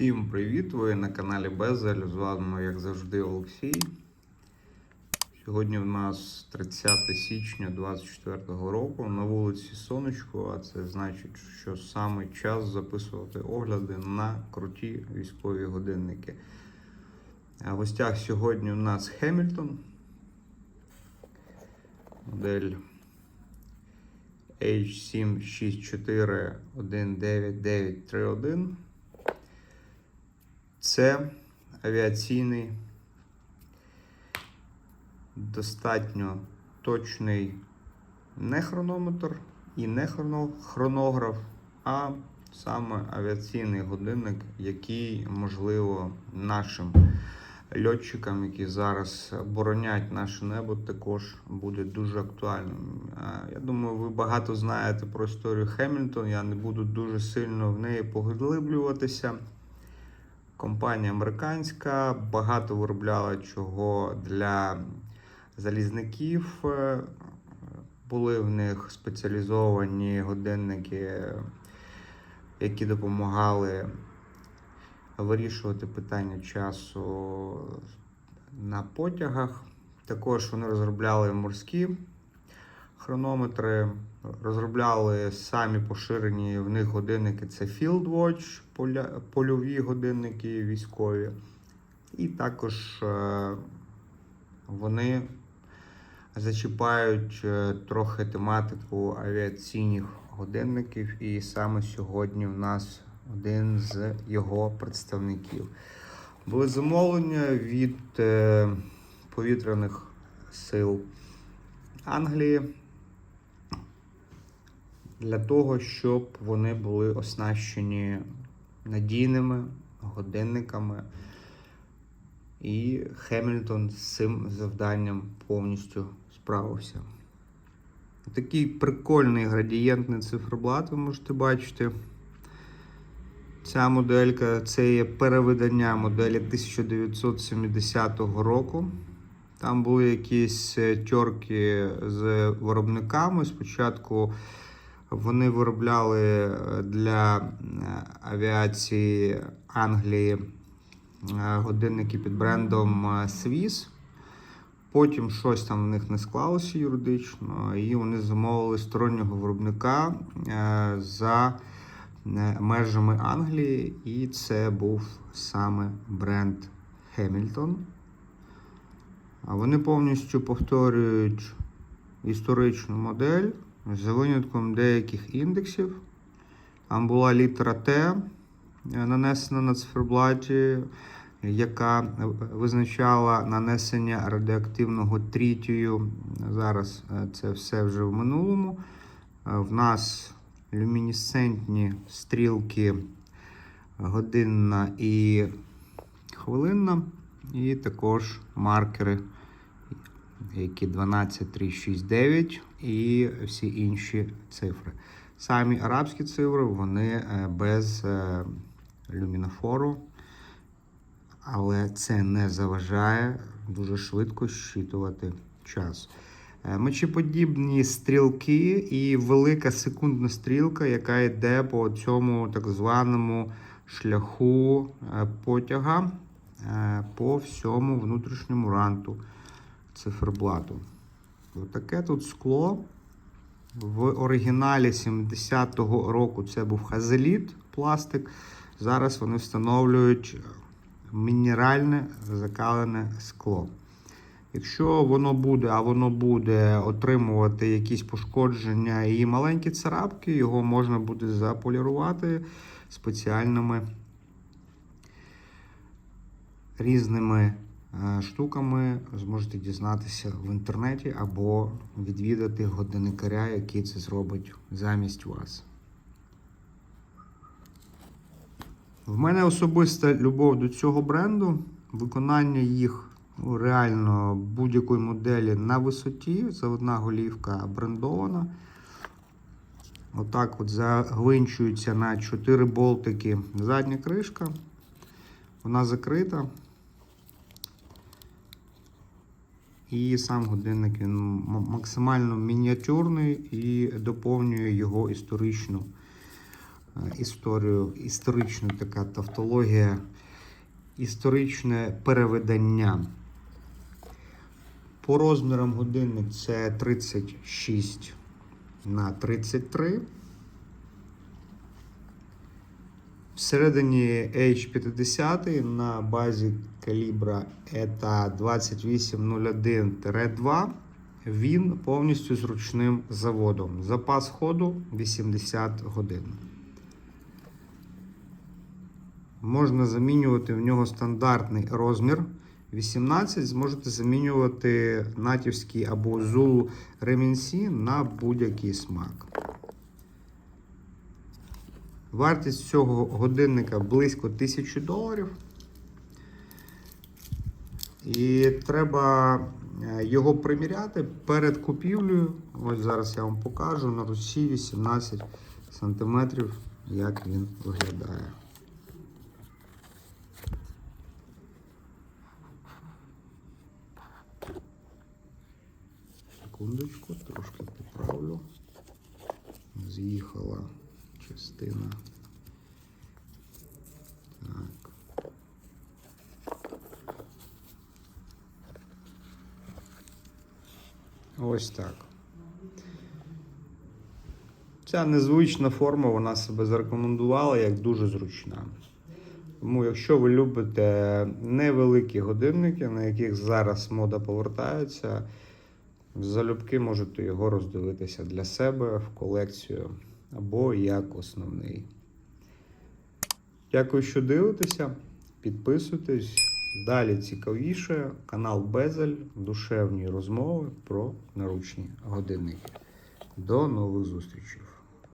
Всім привіт! Ви на каналі Безель. З вами, як завжди, Олексій. Сьогодні в нас 30 січня 2024 року. На вулиці Сонечко, а це значить, що саме час записувати огляди на круті військові годинники. В гостях сьогодні у нас Хемільтон. Модель H76419931. Це авіаційний, достатньо точний не хронометр і не хронограф, а саме авіаційний годинник, який, можливо, нашим льотчикам, які зараз боронять наше небо, також буде дуже актуальним. Я думаю, ви багато знаєте про історію Хемільтон. Я не буду дуже сильно в неї поглиблюватися. Компанія американська, багато виробляла чого для залізників. Е, Були в них спеціалізовані годинники, які допомагали вирішувати питання часу на потягах. Також вони розробляли морські хронометри, розробляли самі поширені в них годинники. Це Field Watch, польові годинники військові. І також е, вони зачіпають е, трохи тематику авіаційних годинників. І саме сьогодні в нас один з його представників. Були замовлення від е, повітряних сил Англії для того, щоб вони були оснащені надійними годинниками. І Хемільтон з цим завданням повністю справився. Такий прикольний градієнтний циферблат ви можете бачити. Ця моделька це є перевидання моделі 1970 року. Там були якісь е, тьорки з виробниками. Спочатку вони виробляли е, для е, авіації Англії е, годинники під брендом Swiss. Потім щось там в них не склалося юридично, і вони замовили стороннього виробника за межами Англії, і це був саме бренд Hamilton. Вони повністю повторюють історичну модель за винятком деяких індексів. Там була літера Т е, нанесена на циферблаті, яка визначала нанесення радіоактивного трітію. Зараз е, це все вже в минулому. Е, В нас люмінесцентні стрілки годинна і хвилинна, і також маркери, які 12, 3, 6, 9 і всі інші цифри. Самі арабські цифри вони е, без е, люмінофору, але це не заважає дуже швидко щитувати час. Е, Мечеподібні стрілки і велика секундна стрілка, яка йде по цьому так званому шляху потяга по всьому внутрішньому ранту циферблату. Отаке тут скло. В оригіналі 70-го року це був хазеліт пластик. Зараз вони встановлюють мінеральне закалене скло. Якщо воно буде, а воно буде отримувати якісь пошкодження і маленькі царапки, його можна буде заполірувати спеціальними різними е, штуками. Зможете дізнатися в інтернеті або відвідати годинникаря, який це зробить замість вас. В мене особиста любов до цього бренду. Виконання їх ну, реально будь-якої моделі на висоті. Заводна голівка брендована. Отак от загвинчується на 4 болтики задня кришка. Вона закрита. І сам годинник він максимально мініатюрний і доповнює його історичну е, історію, історичну така тавтологія, історичне перевидання. По розмірам годинник це 36 на 33. Всередині H50 на базі калібра ETA 2801-2 він повністю з ручним заводом. Запас ходу 80 годин. Можна замінювати в нього стандартний розмір 18. Зможете замінювати натівський або Zulu ремінці на будь-який смак. Вартість цього годинника близько 1000 доларів. І треба е, його приміряти перед купівлею. Ось зараз я вам покажу на руці 18 см, як він виглядає. Секундочку, трошки поправлю. З'їхала частина. Так. Ось так. Ця незвична форма вона себе зарекомендувала як дуже зручна. Тому, якщо ви любите невеликі годинники, на яких зараз мода повертається, залюбки можете його роздивитися для себе в колекцію або як основний. Дякую, що дивитеся. Підписуйтесь. Далі цікавіше. Канал Безель, душевні розмови про наручні годинники. До нових зустрічей.